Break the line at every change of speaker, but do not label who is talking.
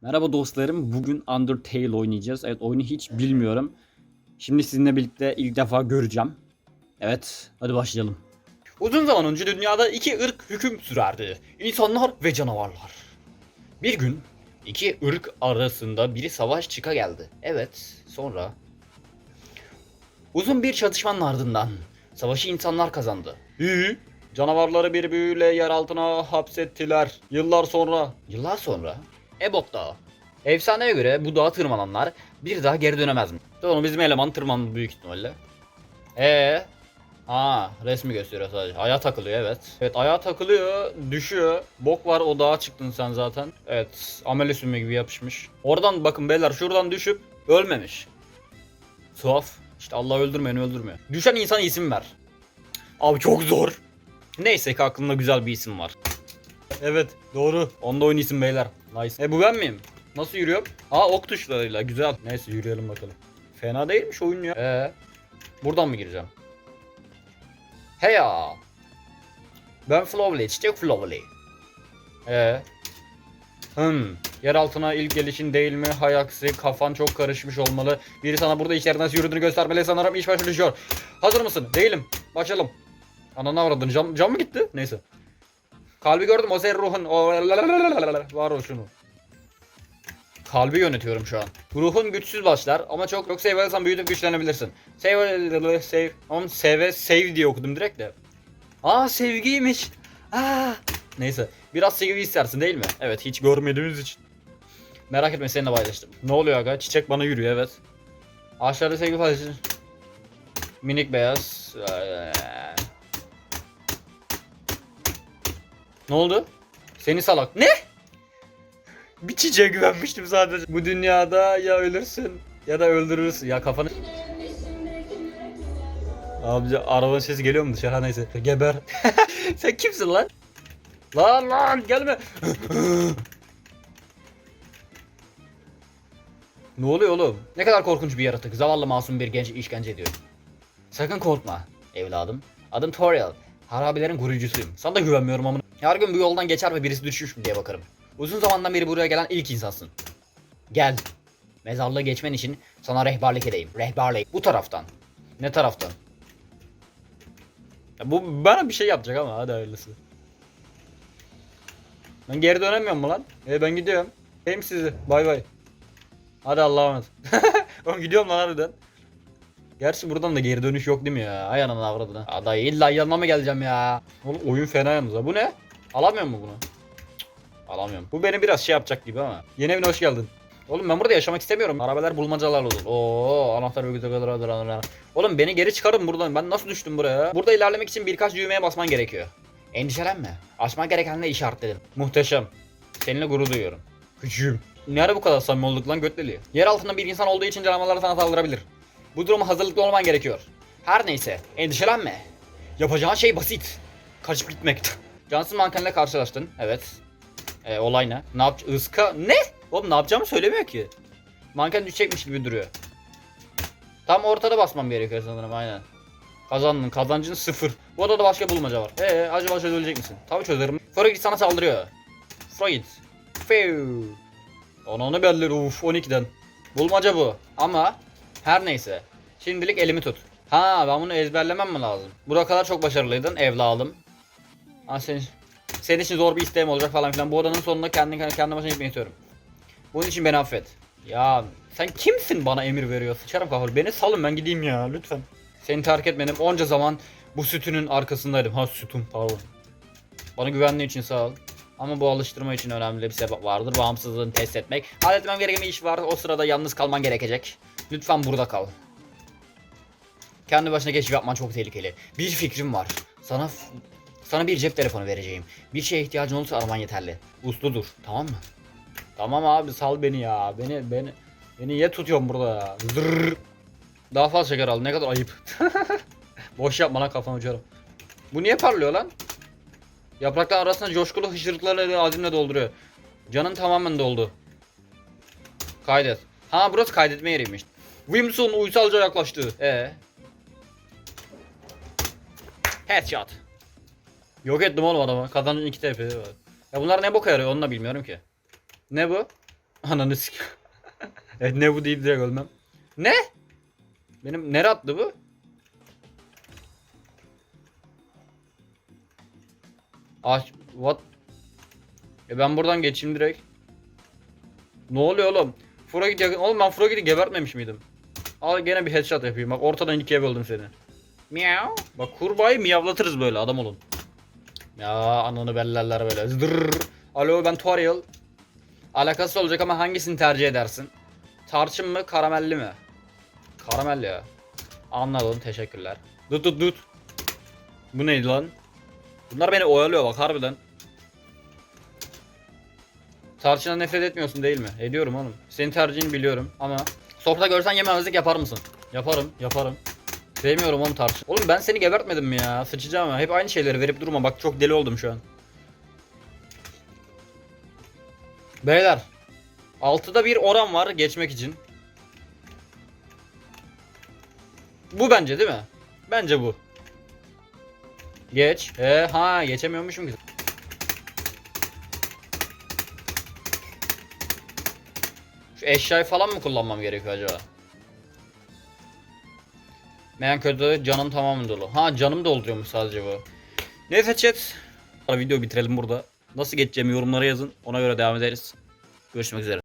Merhaba dostlarım. Bugün Undertale oynayacağız. Evet oyunu hiç bilmiyorum. Şimdi sizinle birlikte ilk defa göreceğim. Evet hadi başlayalım. Uzun zaman önce dünyada iki ırk hüküm sürerdi. İnsanlar ve canavarlar. Bir gün iki ırk arasında bir savaş çıka geldi. Evet sonra... Uzun bir çatışmanın ardından savaşı insanlar kazandı. İyi. Canavarları bir büyüyle yer altına hapsettiler. Yıllar sonra... Yıllar sonra? Ebok Dağı. Efsaneye göre bu dağa tırmananlar bir daha geri dönemez mi? Doğru bizim eleman tırmandı büyük ihtimalle. Ee, Ha resmi gösteriyor sadece. Ayağa takılıyor evet. Evet ayağa takılıyor, düşüyor. Bok var o dağa çıktın sen zaten. Evet amele sümüğü gibi yapışmış. Oradan bakın beyler şuradan düşüp ölmemiş. Tuhaf. İşte Allah öldürmeyeni öldürmüyor. Düşen insan isim ver. Abi çok zor. Neyse ki aklımda güzel bir isim var. Evet doğru. Onda oyun isim beyler. Nice. E bu ben miyim? Nasıl yürüyorum? Aa ok tuşlarıyla güzel. Neyse yürüyelim bakalım. Fena değilmiş oyun ya. Ee, buradan mı gireceğim? He ya. Ben Flowly, çiçek Flowly. Ee. Hmm. Yer altına ilk gelişin değil mi? Hay aksi kafan çok karışmış olmalı. Biri sana burada içeriden nasıl yürüdüğünü göstermeli sanırım iş başlıyor. Hazır mısın? Değilim. Başlayalım. Ananı avradın. Cam, cam mı gitti? Neyse. Kalbi gördüm o senin ruhun. O var o şunu. Kalbi yönetiyorum şu an. Ruhun güçsüz başlar ama çok çok save alırsan büyütüp güçlenebilirsin. Save save. Oğlum save save diye okudum direkt de. Aa sevgiymiş. Aa. Neyse. Biraz sevgi istersin değil mi? Evet hiç görmediğimiz için. Merak etme seninle paylaştım. Ne oluyor aga? Çiçek bana yürüyor evet. Ağaçlarda sevgi paylaşın. Minik beyaz. Ne oldu? Seni salak. Ne? Bir çiçeğe güvenmiştim sadece. Bu dünyada ya ölürsün ya da öldürürsün. Ya kafanı... Abi arabanın sesi geliyor mu dışarı? Ha, neyse. Geber. Sen kimsin lan? Lan lan gelme. ne oluyor oğlum? Ne kadar korkunç bir yaratık. Zavallı masum bir genç işkence ediyor. Sakın korkma evladım. Adım Toriel. Harabelerin koruyucusuyum. Sana da güvenmiyorum ama. Her gün bu yoldan geçer ve birisi düşmüş mü diye bakarım. Uzun zamandan beri buraya gelen ilk insansın. Gel. Mezarlığı geçmen için sana rehberlik edeyim. Rehberlik. Bu taraftan. Ne taraftan? Ya bu bana bir şey yapacak ama hadi hayırlısı. Ben geri dönemiyorum mu lan? E ben gidiyorum. Heyim sizi. Bay bay. Hadi Allah'a emanet. Oğlum gidiyorum lan harbiden. Gerçi buradan da geri dönüş yok değil mi ya? Ay ananı avradına. Aday illa yanına mı geleceğim ya? Oğlum oyun fena yalnız ha. Bu ne? Alamıyor mu bunu? Alamıyorum. Bu beni biraz şey yapacak gibi ama. Yeni evine hoş geldin. Oğlum ben burada yaşamak istemiyorum. Arabalar bulmacalarla dolu. Oo anahtar örgütü kadar kadar. Oğlum beni geri çıkarın buradan. Ben nasıl düştüm buraya? Burada ilerlemek için birkaç düğmeye basman gerekiyor. Endişelenme. Açmak gerekenleri işaretledim. Muhteşem. Seninle gurur duyuyorum. Küçüğüm. Ne ara bu kadar samimi olduk lan götleli? Yer altında bir insan olduğu için canavarlar sana saldırabilir. Bu duruma hazırlıklı olman gerekiyor. Her neyse, endişelenme. Yapacağın şey basit. Kaçıp gitmek. Cansız mankenle karşılaştın. Evet. E, olay ne? Ne yap... Iska... Ne? Oğlum ne yapacağımı söylemiyor ki. Manken düşecekmiş gibi duruyor. Tam ortada basmam gerekiyor sanırım aynen. Kazandın. Kazancın sıfır. Bu odada başka bulmaca var. Eee acaba çözebilecek misin? Tabii çözerim. Frogit sana saldırıyor. Frogit. Few. Onu belli uf 12'den. Bulmaca bu. Ama her neyse. Şimdilik elimi tut. Ha ben bunu ezberlemem mi lazım? Buraya kadar çok başarılıydın. Evladım. Ha senin, senin için zor bir isteğim olacak falan filan. Bu odanın sonunda kendi kendi başına gitmeyi istiyorum. Bunun için beni affet. Ya sen kimsin bana emir veriyor? Sıçarım kafalı. Beni salın ben gideyim ya lütfen. Seni terk etmedim. Onca zaman bu sütünün arkasındaydım. Ha sütun pardon. Bana güvendiğin için sağ ol. Ama bu alıştırma için önemli bir sebep vardır. Bağımsızlığını test etmek. Halletmem gereken bir iş var. O sırada yalnız kalman gerekecek. Lütfen burada kal. Kendi başına keşif yapman çok tehlikeli. Bir fikrim var. Sana sana bir cep telefonu vereceğim. Bir şeye ihtiyacın olursa araman yeterli. Uslu dur, tamam mı? Tamam abi sal beni ya. Beni beni beni niye tutuyorsun burada ya? Zırr. Daha fazla şeker al. Ne kadar ayıp. Boş yapma lan kafanı uçarım. Bu niye parlıyor lan? Yapraklar arasında coşkulu hışırtıklarla azimle dolduruyor. Canın tamamen doldu. Kaydet. Ha burası kaydetme yeriymiş. Wimson uysalca yaklaştı. E. Headshot. Yok ettim oğlum adamı. Kazancın iki TP var. Ya bunlar ne boka yarıyor onu da bilmiyorum ki. Ne bu? Ananı sik. evet ne bu deyip direkt ölmem. Ne? Benim nere attı bu? Aç what? E ben buradan geçeyim direkt. Ne oluyor oğlum? Frogit yakın. Oğlum ben Frogit'i gebertmemiş miydim? Al gene bir headshot yapayım. Bak ortadan ikiye böldüm seni. Miau. Bak kurbağayı miyavlatırız böyle adam olun. Ya ananı bellerler böyle. Zırr. Alo ben Toriel. Alakası olacak ama hangisini tercih edersin? Tarçın mı karamelli mi? Karamel ya. Anladım teşekkürler. Dut dut dut. Bu neydi lan? Bunlar beni oyalıyor bak harbiden. Tarçına nefret etmiyorsun değil mi? Ediyorum oğlum. Senin tercihini biliyorum ama sofrada görsen yememezlik yapar mısın? Yaparım, yaparım. Sevmiyorum oğlum tarçın. Oğlum ben seni gebertmedim mi ya? Sıçacağım ya. Hep aynı şeyleri verip durma. Bak çok deli oldum şu an. Beyler. 6'da bir oran var geçmek için. Bu bence değil mi? Bence bu. Geç. Ee, ha geçemiyormuşum ki. Şu eşyayı falan mı kullanmam gerekiyor acaba? Meğen kötü canım tamamen dolu. Ha canım dolduruyormuş sadece bu. Neyse chat. Video bitirelim burada. Nasıl geçeceğimi yorumlara yazın. Ona göre devam ederiz. Görüşmek üzere.